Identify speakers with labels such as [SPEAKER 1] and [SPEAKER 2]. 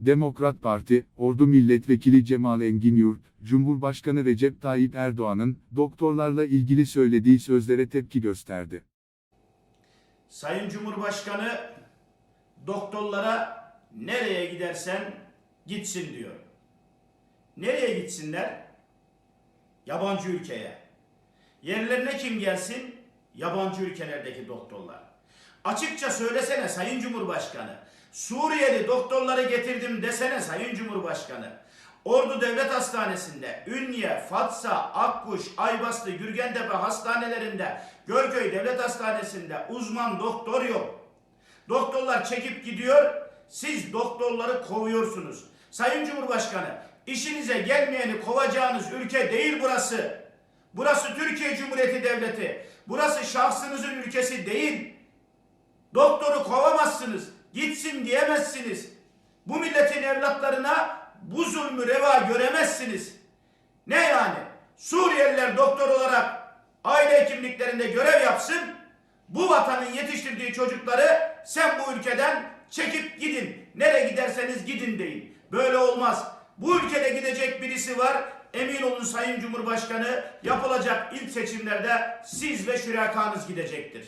[SPEAKER 1] Demokrat Parti, Ordu Milletvekili Cemal Engin Yurt, Cumhurbaşkanı Recep Tayyip Erdoğan'ın doktorlarla ilgili söylediği sözlere tepki gösterdi.
[SPEAKER 2] Sayın Cumhurbaşkanı doktorlara nereye gidersen gitsin diyor. Nereye gitsinler? Yabancı ülkeye. Yerlerine kim gelsin? Yabancı ülkelerdeki doktorlar. Açıkça söylesene Sayın Cumhurbaşkanı. Suriyeli doktorları getirdim desene Sayın Cumhurbaşkanı. Ordu Devlet Hastanesi'nde, Ünye, Fatsa, Akkuş, Aybastı, Gürgentepe hastanelerinde, Gölköy Devlet Hastanesi'nde uzman doktor yok. Doktorlar çekip gidiyor, siz doktorları kovuyorsunuz. Sayın Cumhurbaşkanı, işinize gelmeyeni kovacağınız ülke değil burası. Burası Türkiye Cumhuriyeti Devleti. Burası şahsınızın ülkesi değil. Doktoru kovamazsınız. Gitsin diyemezsiniz. Bu milletin evlatlarına bu zulmü reva göremezsiniz. Ne yani? Suriyeliler doktor olarak aile hekimliklerinde görev yapsın. Bu vatanın yetiştirdiği çocukları sen bu ülkeden çekip gidin. Nereye giderseniz gidin deyin. Böyle olmaz. Bu ülkede gidecek birisi var. Emin olun Sayın Cumhurbaşkanı yapılacak ilk seçimlerde siz ve şürakanız gidecektir.